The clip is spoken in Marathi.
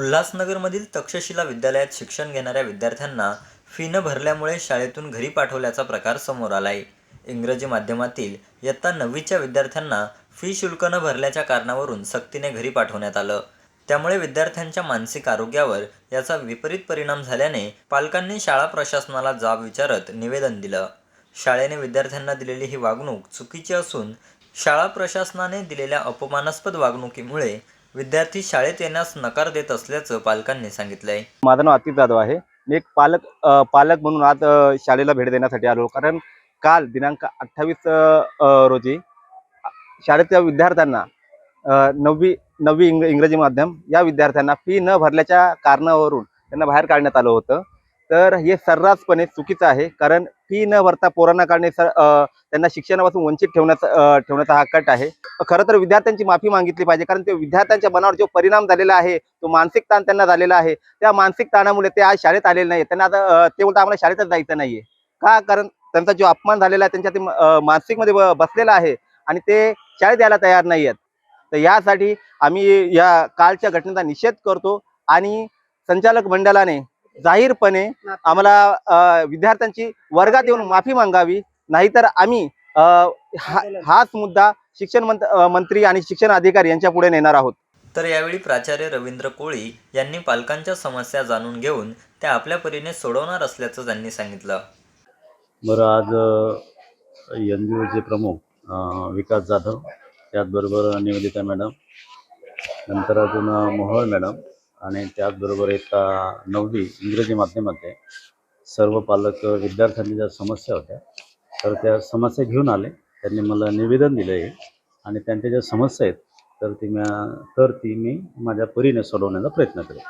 उल्हासनगरमधील तक्षशिला विद्यालयात शिक्षण घेणाऱ्या विद्यार्थ्यांना फी न भरल्यामुळे शाळेतून घरी पाठवल्याचा प्रकार समोर आलाय. इंग्रजी माध्यमातील इयत्ता नववीच्या विद्यार्थ्यांना फी शुल्क न भरल्याच्या कारणावरून सक्तीने घरी पाठवण्यात आलं. त्यामुळे विद्यार्थ्यांच्या मानसिक आरोग्यावर याचा विपरीत परिणाम झाल्याने पालकांनी शाळा प्रशासनाला जाब विचारत निवेदन दिलं. शाळेने विद्यार्थ्यांना दिलेली ही वागणूक चुकीची असून शाळा प्रशासनाने दिलेल्या अपमानास्पद वागणुकीमुळे विद्यार्थी शाळेत येण्यास नकार देत असल्याचं पालकांनी सांगितलंय. माझं नाव अतिक जाधव आहे. मी एक पालक अ, पालक म्हणून आज अ, शाळेला भेट देण्यासाठी आलो. कारण काल दिनांक अठ्ठावीस रोजी शाळेतल्या विद्यार्थ्यांना अ, नववी नववी इंग इंग्रजी माध्यम या विद्यार्थ्यांना फी न भरल्याच्या कारणावरून त्यांना बाहेर काढण्यात आलं होतं. तर हे सर्रासपणे चुकीचं आहे कारण फी न भरता पोरांना काढणे सर त्यांना शिक्षणापासून वंचित ठेवण्याचा ठेवण्याचा हा कट आहे. खरं तर विद्यार्थ्यांची माफी मागितली पाहिजे कारण ते विद्यार्थ्यांच्या मनावर जो परिणाम झालेला आहे तो मानसिक ताण त्यांना झालेला आहे. त्या मानसिक ताणामुळे ते आज शाळेत आलेले नाही त्यांना आता ते बोलता आम्हाला शाळेतच जायचं नाहीये. का? कारण त्यांचा जो अपमान झालेला आहे त्यांच्या ते मानसिकमध्ये बसलेला आहे आणि ते शाळेत यायला तयार नाही आहेत तर यासाठी आम्ही या कालच्या घटनेचा निषेध करतो आणि संचालक मंडळाने जाहीरपणे आम्हाला विद्यार्थ्यांची वर्गात येऊन माफी मागावी नाहीतर आम्ही हा- हाच मुद्दा शिक्षण मंत्री आणि शिक्षण अधिकारी यांच्या पुढे नेणार आहोत. तर यावेळी प्राचार्य रवींद्र कोळी यांनी पालकांच्या समस्या जाणून घेऊन त्या आपल्या परीने सोडवणार असल्याचं त्यांनी सांगितलं. बरं आज एन जी ओचे प्रमुख विकास जाधव त्याचबरोबर निवेदिता मॅडम नंतर अजून मोहोळ मॅडम आणि त्याचबरोबर एक नववी इंग्रजी माध्यमामध्ये सर्व पालक विद्यार्थ्यांनी ज्या समस्या होत्या तर त्या समस्या घेऊन आले. त्यांनी मला निवेदन दिलं आहे आणि त्यांच्या ज्या समस्या आहेत तर ती म्या तर ती मी माझ्या परीने सोडवण्याचा प्रयत्न करेन.